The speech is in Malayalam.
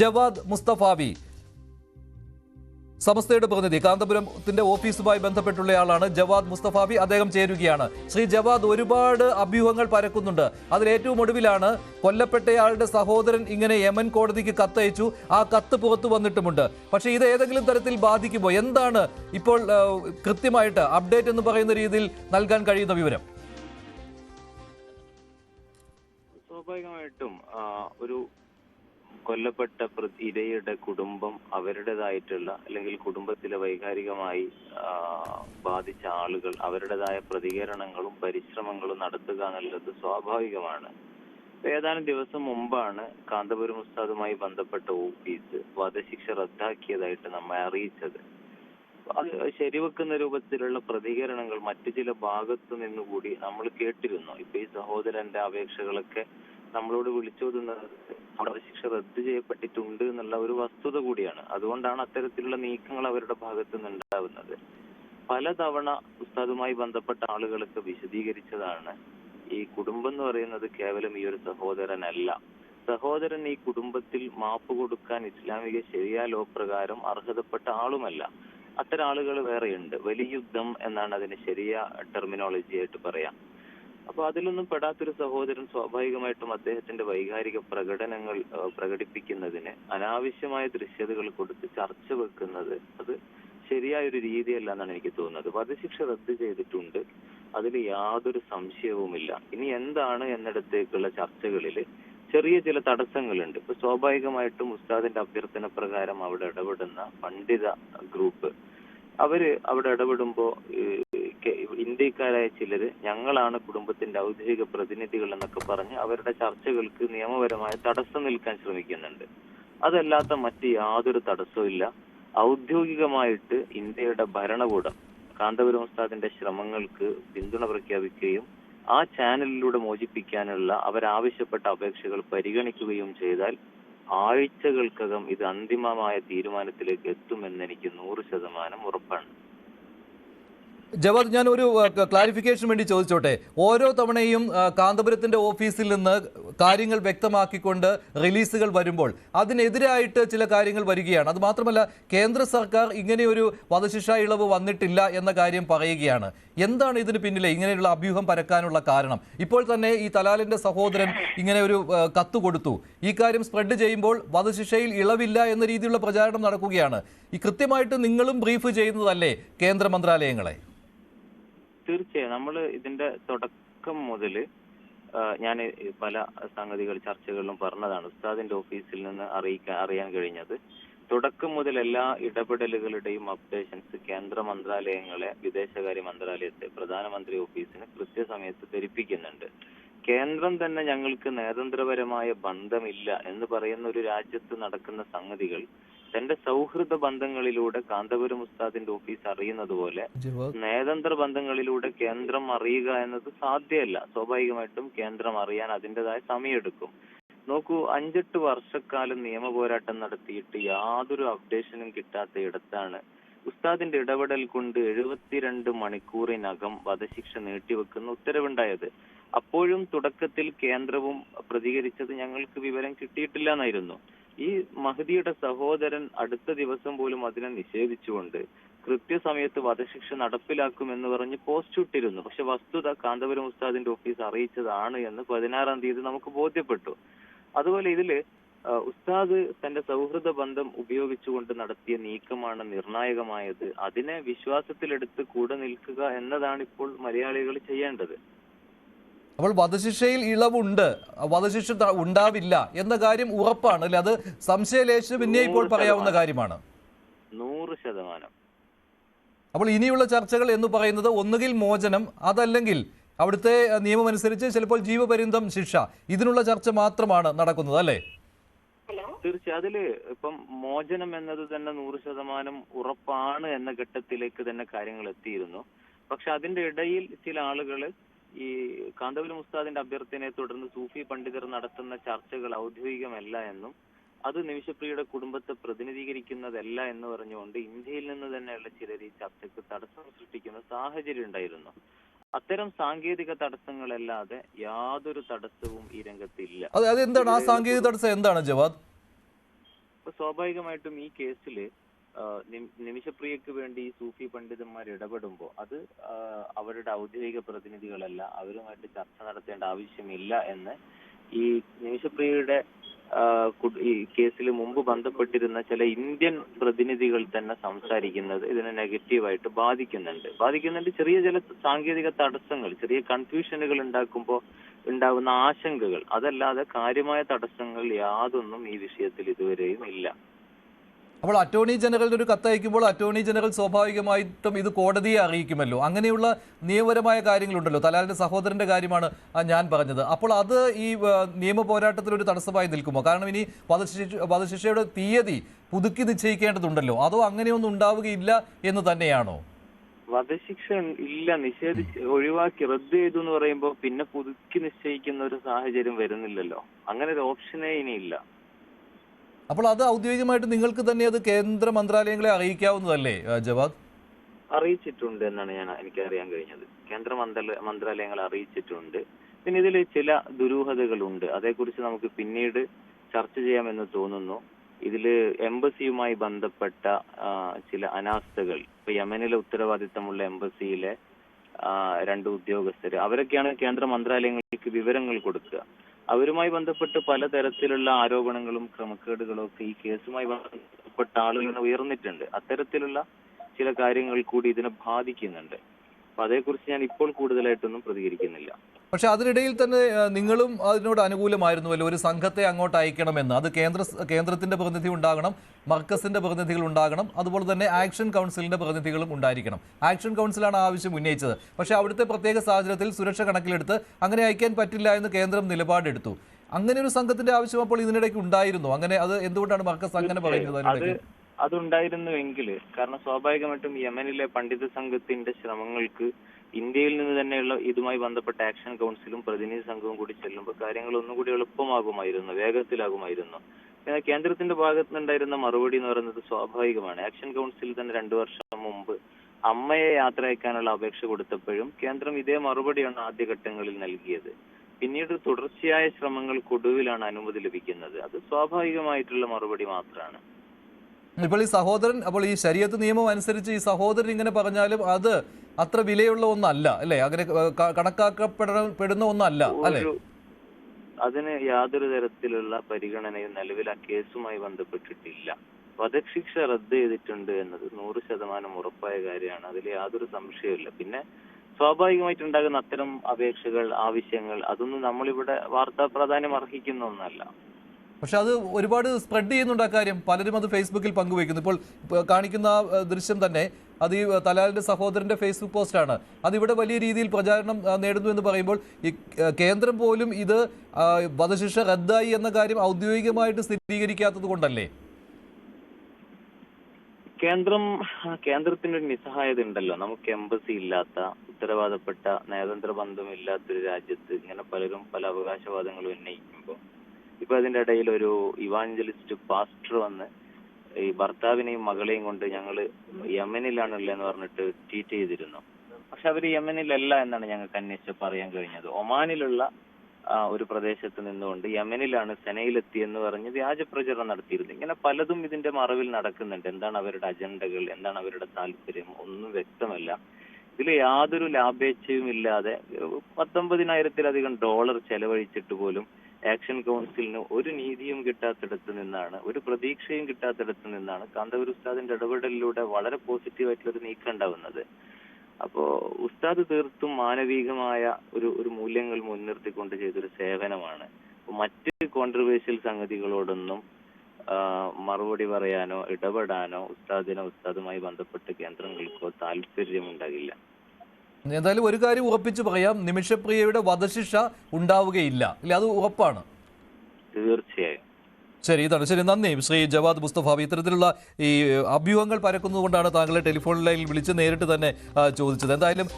ജവാദ് മുസ്തഫാവി. സമസ്തയുടെ പ്രതിനിധി. കാന്തപുരത്തിന്റെ ഓഫീസുമായി ബന്ധപ്പെട്ടുള്ളയാളാണ് ജവാദ് മുസ്തഫാബി അദ്ദേഹം ചേരുകയാണ്. ശ്രീ ജവാദ് ഒരുപാട് അഭ്യൂഹങ്ങൾ പരക്കുന്നുണ്ട്. അതിൽ ഏറ്റവും ഒടുവിലാണ് കൊല്ലപ്പെട്ടയാളുടെ സഹോദരൻ ഇങ്ങനെ യമൻ കോടതിക്ക് കത്തയച്ചു. ആ കത്ത് പുറത്തു വന്നിട്ടുമുണ്ട്. പക്ഷേ ഇത് ഏതെങ്കിലും തരത്തിൽ ബാധിക്കുമോ? എന്താണ് ഇപ്പോൾ കൃത്യമായിട്ട് അപ്ഡേറ്റ് എന്ന് പറയുന്ന രീതിയിൽ നൽകാൻ കഴിയുന്ന വിവരം? സ്വാഭാവികമായിട്ടും ഒരു കൊല്ലപ്പെട്ട ഇരയുടെ കുടുംബം അവരുടേതായിട്ടുള്ള അല്ലെങ്കിൽ കുടുംബത്തിലെ വൈകാരികമായി ബാധിച്ച ആളുകൾ അവരുടേതായ പ്രതികരണങ്ങളും പരിശ്രമങ്ങളും നടത്തുക എന്നുള്ളത് സ്വാഭാവികമാണ്. ഏതാനും ദിവസം മുമ്പാണ് കാന്തപുരം ഉസ്താദുമായി ബന്ധപ്പെട്ട ഓഫീസ് വധശിക്ഷ റദ്ദാക്കിയതായിട്ട് നമ്മെ അറിയിച്ചത്. അത് ശരിവെക്കുന്ന രൂപത്തിലുള്ള പ്രതികരണങ്ങൾ മറ്റു ചില ഭാഗത്തു നിന്നുകൂടി നമ്മൾ കേട്ടിരുന്നു. ഇപ്പൊ ഈ സഹോദരന്റെ അപേക്ഷകളൊക്കെ നമ്മളോട് വിളിച്ചോതുന്നത് അവിടെ ശിക്ഷ റദ്ദ് ചെയ്യപ്പെട്ടിട്ടുണ്ട് എന്നുള്ള ഒരു വസ്തുത കൂടിയാണ്. അതുകൊണ്ടാണ് അത്തരത്തിലുള്ള നീക്കങ്ങൾ അവരുടെ ഭാഗത്തു നിന്നുണ്ടാവുന്നത്. പലതവണ ഉസ്താദുമായി ബന്ധപ്പെട്ട ആളുകളൊക്കെ വിശദീകരിച്ചതാണ് ഈ കുടുംബം എന്ന് പറയുന്നത് കേവലം ഈ ഒരു സഹോദരനല്ല. സഹോദരൻ ഈ കുടുംബത്തിൽ മാപ്പ് കൊടുക്കാൻ ഇസ്ലാമിക ശരിയാ ലോ പ്രകാരം അർഹതപ്പെട്ട ആളുമല്ല. അത്തരം ആളുകൾ വേറെയുണ്ട്. വലിയ യുദ്ധം എന്നാണ് അതിന് ശരിയ ടെർമിനോളജി ആയിട്ട് പറയാം. അപ്പൊ അതിലൊന്നും പെടാത്തൊരു സഹോദരൻ സ്വാഭാവികമായിട്ടും അദ്ദേഹത്തിന്റെ വൈകാരിക പ്രകടനങ്ങൾ പ്രകടിപ്പിക്കുന്നതിന് അനാവശ്യമായ ദൃശ്യതകൾ കൊടുത്ത് ചർച്ച വെക്കുന്നത് അത് ശരിയായൊരു രീതിയല്ല എന്നാണ് എനിക്ക് തോന്നുന്നത്. വധശിക്ഷ റദ്ദ് ചെയ്തിട്ടുണ്ട്. അതിൽ യാതൊരു സംശയവുമില്ല. ഇനി എന്താണ് എന്നിടത്തേക്കുള്ള ചർച്ചകളിൽ? ചെറിയ ചില തടസ്സങ്ങളുണ്ട്. ഇപ്പൊ സ്വാഭാവികമായിട്ടും ഉസ്താദിന്റെ അഭ്യർത്ഥന പ്രകാരം അവിടെ ഇടപെടുന്ന പണ്ഡിത ഗ്രൂപ്പ് അവർ അവിടെ ഇടപെടുമ്പോ ഇന്ത്യക്കാരായ ചിലർ ഞങ്ങളാണ് കുടുംബത്തിന്റെ ഔദ്യോഗിക പ്രതിനിധികൾ എന്നൊക്കെ പറഞ്ഞ് അവരുടെ ചർച്ചകൾക്ക് നിയമപരമായ തടസ്സം നിൽക്കാൻ ശ്രമിക്കുന്നുണ്ട്. അതല്ലാത്ത മറ്റ് യാതൊരു തടസ്സവും ഇല്ല. ഔദ്യോഗികമായിട്ട് ഇന്ത്യയുടെ ഭരണകൂടം കാന്തപുരം ഉസ്താദിന്റെ ശ്രമങ്ങൾക്ക് പിന്തുണ പ്രഖ്യാപിക്കുകയും ആ ചാനലിലൂടെ മോചിപ്പിക്കാനുള്ള അവരാവശ്യപ്പെട്ട അപേക്ഷകൾ പരിഗണിക്കുകയും ചെയ്താൽ ആഴ്ചകൾക്കകം ഇത് അന്തിമമായ തീരുമാനത്തിലേക്ക് എത്തുമെന്ന് എനിക്ക് നൂറ് ശതമാനം ഉറപ്പാണ്. ജവാദ് ഞാൻ ഒരു ക്ലാരിഫിക്കേഷൻ വേണ്ടി ചോദിച്ചോട്ടെ? ഓരോ തവണയും കാന്തപുരത്തിന്റെ ഓഫീസിൽ നിന്ന് കാര്യങ്ങൾ വ്യക്തമാക്കിക്കൊണ്ട് റിലീസുകൾ വരുമ്പോൾ അതിനെതിരായിട്ട് ചില കാര്യങ്ങൾ വരികയാണ്. അത് മാത്രമല്ല കേന്ദ്ര സർക്കാർ ഇങ്ങനെയൊരു വധശിക്ഷ ഇളവ് വന്നിട്ടില്ല എന്ന കാര്യം പറയുകയാണ്. എന്താണ് ഇതിന് പിന്നിലെ? ഇങ്ങനെയുള്ള അഭ്യൂഹം പരക്കാനുള്ള കാരണം. ഇപ്പോൾ തന്നെ ഈ തലാലിന്റെ സഹോദരൻ ഇങ്ങനെ ഒരു കത്ത് കൊടുത്തു. ഈ കാര്യം സ്പ്രെഡ് ചെയ്യുമ്പോൾ വധശിക്ഷയിൽ ഇളവില്ല എന്ന രീതിയിലുള്ള പ്രചാരണം നടക്കുകയാണ്. ഈ കൃത്യമായിട്ട് നിങ്ങളും ബ്രീഫ് ചെയ്യുന്നതല്ലേ കേന്ദ്ര മന്ത്രാലയങ്ങളെ? തീർച്ചയായും. നമ്മൾ ഇതിന്റെ തുടക്കം മുതൽ ഞാൻ പല സംഗതികൾ ചർച്ചകളിലും പറഞ്ഞതാണ് ഉസ്താദിന്റെ ഓഫീസിൽ നിന്ന് അറിയിക്കാൻ അറിയാൻ കഴിഞ്ഞത്. തുടക്കം മുതൽ എല്ലാ ഇടപെടലുകളുടെയും അപ്ഡേഷൻസ് കേന്ദ്ര മന്ത്രാലയങ്ങളെ വിദേശകാര്യ മന്ത്രാലയത്തെ പ്രധാനമന്ത്രി ഓഫീസിന് കൃത്യസമയത്ത് ധരിപ്പിക്കുന്നുണ്ട്. കേന്ദ്രം തന്നെ ഞങ്ങൾക്ക് നയതന്ത്രപരമായ ബന്ധമില്ല എന്ന് പറയുന്ന ഒരു രാജ്യത്ത് നടക്കുന്ന സംഗതികൾ തന്റെ സൗഹൃദ ബന്ധങ്ങളിലൂടെ കാന്തപുരം ഉസ്താദിന്റെ ഓഫീസ് അറിയുന്നത് പോലെ നയതന്ത്ര ബന്ധങ്ങളിലൂടെ കേന്ദ്രം അറിയുക എന്നത് സാധ്യമല്ല. സ്വാഭാവികമായിട്ടും കേന്ദ്രം അറിയാൻ അതിന്റെതായ സമയമെടുക്കും. നോക്കൂ അഞ്ചെട്ട് വർഷക്കാലം നിയമ പോരാട്ടം നടത്തിയിട്ട് യാതൊരു അപ്ഡേഷനും കിട്ടാത്ത ഇടത്താണ് ഉസ്താദിന്റെ ഇടപെടൽ കൊണ്ട് എഴുപത്തിരണ്ട് മണിക്കൂറിനകം വധശിക്ഷ നീട്ടിവെക്കുന്ന ഉത്തരവുണ്ടായത്. അപ്പോഴും തുടക്കത്തിൽ കേന്ദ്രവും പ്രതികരിച്ചത് ഞങ്ങൾക്ക് വിവരം കിട്ടിയിട്ടില്ല എന്നായിരുന്നു ഈ മഹദിയുടെ സഹോദരൻ അടുത്ത ദിവസം പോലും അതിനെ നിഷേധിച്ചുകൊണ്ട് കൃത്യസമയത്ത് വധശിക്ഷ നടപ്പിലാക്കുമെന്ന് പറഞ്ഞ് പോസ്റ്റ് ഇട്ടിരുന്നു. പക്ഷെ വസ്തുത കാന്തപുരം ഉസ്താദിന്റെ ഓഫീസ് അറിയിച്ചതാണ് എന്ന് പതിനാറാം തീയതി നമുക്ക് ബോധ്യപ്പെട്ടു. അതുപോലെ ഇതിൽ ഉസ്താദ് തന്റെ സൗഹൃദ ബന്ധം ഉപയോഗിച്ചുകൊണ്ട് നടത്തിയ നീക്കമാണ് നിർണായകമായത്. അതിനെ വിശ്വാസത്തിലെടുത്ത് കൂടെ നിൽക്കുക എന്നതാണ് ഇപ്പോൾ മലയാളികൾ ചെയ്യേണ്ടത്. അപ്പോൾ വധശിക്ഷയിൽ ഇളവുണ്ട്. വധശിക്ഷ ഉണ്ടാവില്ല എന്ന കാര്യം ഉറപ്പാണ്. അല്ലെ? അത് സംശയലേശം പിന്നെ ഇപ്പോൾ പറയാവുന്ന കാര്യമാണ്. നൂറ് ശതമാനം. അപ്പോൾ ഇനിയുള്ള ചർച്ചകൾ എന്ന് പറയുന്നത് ഒന്നുകിൽ മോചനം അതല്ലെങ്കിൽ അവിടുത്തെ നിയമമനുസരിച്ച് ചിലപ്പോൾ ജീവപര്യന്തം ശിക്ഷ. ഇതിനുള്ള ചർച്ച മാത്രമാണ് നടക്കുന്നത് അല്ലേ? തീർച്ചയായും. അതിൽ ഇപ്പം മോചനം എന്നത് തന്നെ നൂറ് ശതമാനം ഉറപ്പാണ് എന്ന ഘട്ടത്തിലേക്ക് തന്നെ കാര്യങ്ങൾ എത്തിയിരുന്നു. പക്ഷെ അതിന്റെ ഇടയിൽ ചില ആളുകൾ ഈ കാന്തപുരം ഉസ്താദിന്റെ അഭ്യർത്ഥനയെ തുടർന്ന് സൂഫി പണ്ഡിതർ നടത്തുന്ന ചർച്ചകൾ ഔദ്യോഗികമല്ല എന്നും അത് നിമിഷപ്രിയയുടെ കുടുംബത്തെ പ്രതിനിധീകരിക്കുന്നതല്ല എന്ന് പറഞ്ഞുകൊണ്ട് ഇന്ത്യയിൽ നിന്ന് തന്നെയുള്ള ചിലർ ഈ ചർച്ചയ്ക്ക് തടസ്സം സൃഷ്ടിക്കുന്ന സാഹചര്യം ഉണ്ടായിരുന്നു. അത്തരം സാങ്കേതിക തടസ്സങ്ങളല്ലാതെ യാതൊരു തടസ്സവും ഈ രംഗത്തില്ല. അത് അതെന്താണ്? ആ സാങ്കേതിക തടസ്സം എന്താണ് ജവാദ്? സ്വാഭാവികമായിട്ടും ഈ കേസിൽ നിമിഷപ്രിയക്ക് വേണ്ടി സൂഫി പണ്ഡിതന്മാർ ഇടപെടുമ്പോൾ അത് അവരുടെ ഔദ്യോഗിക പ്രതിനിധികളല്ല അവരുമായിട്ട് ചർച്ച നടത്തേണ്ട ആവശ്യമില്ല എന്ന് ഈ നിമിഷപ്രിയയുടെ ഈ കേസിൽ മുമ്പ് ബന്ധപ്പെട്ടിരുന്ന ചില ഇന്ത്യൻ പ്രതിനിധികൾ തന്നെ സംസാരിക്കുന്നത് ഇതിനെ നെഗറ്റീവായിട്ട് ബാധിക്കുന്നുണ്ട്. ബാധിക്കുന്നുണ്ട് ചെറിയ ചില സാങ്കേതിക തടസ്സങ്ങൾ ചെറിയ കൺഫ്യൂഷനുകൾ ഉണ്ടാക്കുമ്പോൾ ഉണ്ടാകുന്ന ആശങ്കകൾ. അതല്ലാതെ കാര്യമായ തടസ്സങ്ങൾ യാതൊന്നും ഈ വിഷയത്തിൽ ഇതുവരെയും ഇല്ല. അപ്പോൾ അറ്റോർണി ജനറലിന് ഒരു കത്തയക്കുമ്പോൾ അറ്റോർണി ജനറൽ സ്വാഭാവികമായിട്ടും ഇത് കോടതിയെ അറിയിക്കുമല്ലോ. അങ്ങനെയുള്ള നിയമപരമായ കാര്യങ്ങളുണ്ടല്ലോ. തലാലിന്റെ സഹോദരന്റെ കാര്യമാണ് ഞാൻ പറഞ്ഞത്. അപ്പോൾ അത് ഈ നിയമ പോരാട്ടത്തിൽ ഒരു തടസ്സമായി നിൽക്കുമോ? കാരണം ഇനി വധശിക്ഷ വധശിക്ഷയുടെ തീയതി പുതുക്കി നിശ്ചയിക്കേണ്ടതുണ്ടല്ലോ. അതോ അങ്ങനെയൊന്നും ഉണ്ടാവുകയില്ല എന്ന് തന്നെയാണോ? വധശിക്ഷ ഇല്ല. നിഷേധിച്ച് ഒഴിവാക്കി റദ്ദ് ചെയ്തു എന്ന് പറയുമ്പോൾ പിന്നെ പുതുക്കി നിശ്ചയിക്കുന്ന ഒരു സാഹചര്യം വരുന്നില്ലല്ലോ. അങ്ങനെ ഒരു ഓപ്ഷനേ ഇനിയില്ല അപ്പോൾ അത് ഔദ്യോഗികമായിട്ട് നിങ്ങൾക്ക് തന്നെ അത് കേന്ദ്ര മന്ത്രാലയങ്ങളെ അറിയിക്കാവുന്നതല്ലേ ജവാദ്? അറിയിച്ചിട്ടുണ്ട് എന്നാണ് ഞാൻ എനിക്ക് അറിയാൻ കഴിഞ്ഞത്. കേന്ദ്ര മന്ത്രാലയങ്ങൾ അറിയിച്ചിട്ടുണ്ട്. പിന്നെ ഇതിൽ ചില ദുരൂഹതകളുണ്ട്. അതേക്കുറിച്ച് നമുക്ക് പിന്നീട് ചർച്ച ചെയ്യാമെന്ന് തോന്നുന്നു. ഇതിൽ എംബസിയുമായി ബന്ധപ്പെട്ട ചില അനാസ്ഥകൾ. ഇപ്പൊ യമനിലെ ഉത്തരവാദിത്തമുള്ള എംബസിയിലെ രണ്ട് ഉദ്യോഗസ്ഥര്. അവരൊക്കെയാണ് കേന്ദ്ര മന്ത്രാലയങ്ങൾക്ക് വിവരങ്ങൾ കൊടുക്കുക. അവരുമായി ബന്ധപ്പെട്ട് പലതരത്തിലുള്ള ആരോപണങ്ങളും ക്രമക്കേടുകളും ഒക്കെ ഈ കേസുമായി ബന്ധപ്പെട്ട ആളുകൾ ഉയർന്നിട്ടുണ്ട്. അത്തരത്തിലുള്ള ചില കാര്യങ്ങൾ കൂടി ഇതിനെ ബാധിക്കുന്നുണ്ട്. അപ്പൊ അതേക്കുറിച്ച് ഞാൻ ഇപ്പോൾ കൂടുതലായിട്ടൊന്നും പ്രതികരിക്കുന്നില്ല. പക്ഷെ അതിനിടയിൽ തന്നെ നിങ്ങളും അതിനോട് അനുകൂലമായിരുന്നുവല്ലോ. ഒരു സംഘത്തെ അങ്ങോട്ട് അയക്കണമെന്ന്. അത് കേന്ദ്ര കേന്ദ്രത്തിന്റെ പ്രതിനിധി ഉണ്ടാകണം മർക്കസിന്റെ പ്രതിനിധികൾ ഉണ്ടാകണം അതുപോലെ തന്നെ ആക്ഷൻ കൗൺസിലിന്റെ പ്രതിനിധികളും ഉണ്ടായിരിക്കണം. ആക്ഷൻ കൗൺസിലാണ് ആവശ്യം ഉന്നയിച്ചത്. പക്ഷേ അവിടുത്തെ പ്രത്യേക സാഹചര്യത്തിൽ സുരക്ഷ കണക്കിലെടുത്ത് അങ്ങനെ അയക്കാൻ പറ്റില്ല എന്ന് കേന്ദ്രം നിലപാടെടുത്തു. അങ്ങനെ ഒരു സംഘത്തിന്റെ ആവശ്യം അപ്പോൾ ഇതിനിടയ്ക്ക് ഉണ്ടായിരുന്നു. അങ്ങനെ അത് എന്തുകൊണ്ടാണ് മർക്കസ് അങ്ങനെ പറയുന്നത് അതുണ്ടായിരുന്നുവെങ്കിൽ കാരണം സ്വാഭാവികമായിട്ടും യമനിലെ പണ്ഡിത സംഘത്തിന്റെ ശ്രമങ്ങൾക്ക് ഇന്ത്യയിൽ നിന്ന് തന്നെയുള്ള ഇതുമായി ബന്ധപ്പെട്ട ആക്ഷൻ കൗൺസിലും പ്രതിനിധി സംഘവും കൂടി ചെല്ലുമ്പോൾ കാര്യങ്ങൾ ഒന്നുകൂടി എളുപ്പമാകുമായിരുന്നു വേഗത്തിലാകുമായിരുന്നു. എന്നാൽ കേന്ദ്രത്തിന്റെ ഭാഗത്ത് നിന്നുണ്ടായിരുന്ന മറുപടി എന്ന് പറയുന്നത് സ്വാഭാവികമാണ്. ആക്ഷൻ കൗൺസിൽ തന്നെ രണ്ടു വർഷം മുമ്പ് അമ്മയെ യാത്ര അയക്കാനുള്ള അപേക്ഷ കൊടുത്തപ്പോഴും കേന്ദ്രം ഇതേ മറുപടിയാണ് ആദ്യഘട്ടങ്ങളിൽ നൽകിയത്. പിന്നീട് തുടർച്ചയായ ശ്രമങ്ങൾക്കൊടുവിലാണ് അനുമതി ലഭിക്കുന്നത്. അത് സ്വാഭാവികമായിട്ടുള്ള മറുപടി മാത്രമാണ്. ഇപ്പോൾ ഈ സഹോദരൻ അപ്പോൾ ഈ ശരീരത്ത് നിയമം അനുസരിച്ച് ഈ സഹോദരൻ ഇങ്ങനെ പറഞ്ഞാലും അത് അത്ര വിലയുള്ള ഒന്നല്ല അല്ലേ? അങ്ങനെ കണക്കാക്കപ്പെടുന്ന ഒന്നല്ല അല്ലേ? അതിന് യാതൊരു തരത്തിലുള്ള പരിഗണനയും നിലവിൽ ആ കേസുമായി ബന്ധപ്പെട്ടിട്ടില്ല. വധശിക്ഷ റദ്ദ് ചെയ്തിട്ടുണ്ട് എന്നത് നൂറ് ശതമാനം ഉറപ്പായ കാര്യമാണ്. അതിൽ യാതൊരു സംശയമില്ല പിന്നെ സ്വാഭാവികമായിട്ടുണ്ടാകുന്ന അത്തരം അപേക്ഷകൾ ആവശ്യങ്ങൾ അതൊന്നും നമ്മളിവിടെ വാർത്താ പ്രാധാന്യം അർഹിക്കുന്ന ഒന്നല്ല. പക്ഷെ അത് ഒരുപാട് സ്പ്രെഡ് ചെയ്യുന്നുണ്ട് ആ കാര്യം. പലരും അത് ഫേസ്ബുക്കിൽ പങ്കുവയ്ക്കുന്നു. ഇപ്പോൾ കാണിക്കുന്ന ദൃശ്യം തന്നെ അത് ഈ തലാലിന്റെ സഹോദരന്റെ ഫേസ്ബുക്ക് പോസ്റ്റാണ് അതിവിടെ വലിയ രീതിയിൽ പ്രചാരണം നേടുന്നു എന്ന് പറയുമ്പോൾ ഈ കേന്ദ്രം പോലും ഇത് വധശിക്ഷ റദ്ദായി എന്ന കാര്യം ഔദ്യോഗികമായിട്ട് സ്ഥിരീകരിക്കാത്തത് കൊണ്ടല്ലേ? കേന്ദ്രം കേന്ദ്രത്തിന്റെ നിസ്സഹായത ഉണ്ടല്ലോ. നമുക്ക് എംബസി ഇല്ലാത്ത ഉത്തരവാദപ്പെട്ട നയതന്ത്ര ബന്ധമില്ലാത്തൊരു രാജ്യത്ത് ഇങ്ങനെ പലരും പല അവകാശവാദങ്ങളും ഉന്നയിക്കുമ്പോൾ ഇപ്പൊ അതിന്റെ ഇടയിൽ ഒരു ഇവാഞ്ചലിസ്റ്റ് പാസ്റ്റർ വന്ന് ഈ ഭർത്താവിനെയും മകളെയും കൊണ്ട് ഞങ്ങൾ യമനിലാണുള്ളതെന്ന് പറഞ്ഞിട്ട് ട്വീറ്റ് ചെയ്തിരുന്നു. പക്ഷെ അവർ യമനിലല്ല എന്നാണ് ഞങ്ങൾക്ക് അന്വേഷിച്ച് പറയാൻ കഴിഞ്ഞത്. ഒമാനിലുള്ള ഒരു പ്രദേശത്ത് നിന്നുകൊണ്ട് യമനിലാണ് സെനയിലെത്തി എന്ന് പറഞ്ഞ് വ്യാജ പ്രചരണം നടത്തിയിരുന്നു ഇങ്ങനെ പലതും ഇതിന്റെ മറവിൽ നടക്കുന്നുണ്ട്. എന്താണ് അവരുടെ അജണ്ടകൾ? എന്താണ് അവരുടെ താല്പര്യം? ഒന്നും വ്യക്തമല്ല. ഇതിൽ യാതൊരു ലാഭേച്ഛയും ഇല്ലാതെ പത്തൊമ്പതിനായിരത്തിലധികം ഡോളർ ചെലവഴിച്ചിട്ട് പോലും ആക്ഷൻ കൗൺസിലിന് ഒരു നീതിയും കിട്ടാത്തിടത്ത് നിന്നാണ് ഒരു പ്രതീക്ഷയും കിട്ടാത്തിടത്ത് നിന്നാണ് കാന്തപുര ഉസ്താദിന്റെ ഇടപെടലിലൂടെ വളരെ പോസിറ്റീവായിട്ടുള്ള ഒരു നീക്കം ഉണ്ടാവുന്നത്. അപ്പോ ഉസ്താദ് തീർത്തും മാനവികമായ ഒരു ഒരു മൂല്യങ്ങൾ മുൻനിർത്തിക്കൊണ്ട് ചെയ്തൊരു സേവനമാണ്. മറ്റ് കോൺട്രവേഴ്സ്യൽ സംഗതികളോടൊന്നും മറുപടി പറയാനോ ഇടപെടാനോ ഉസ്താദിനോ ഉസ്താദുമായി ബന്ധപ്പെട്ട് കേന്ദ്രങ്ങൾക്കോ താല്പര്യമുണ്ടാകില്ല. എന്തായാലും ഒരു കാര്യം ഉറപ്പിച്ചു പറയാം. നിമിഷപ്രിയയുടെ വധശിക്ഷ ഉണ്ടാവുകയില്ല. ഇല്ല അത് ഉറപ്പാണ്. തീർച്ചയായും. ശരി ഇതാണ്. ശരി നന്ദി. ശ്രീ ജവാദ് മുസ്തഫ. ഇത്തരത്തിലുള്ള ഈ അഭ്യൂഹങ്ങൾ പരക്കുന്നതുകൊണ്ടാണ് താങ്കളെ ടെലിഫോൺ ലൈനിൽ വിളിച്ച് നേരിട്ട് തന്നെ ചോദിച്ചത്. എന്തായാലും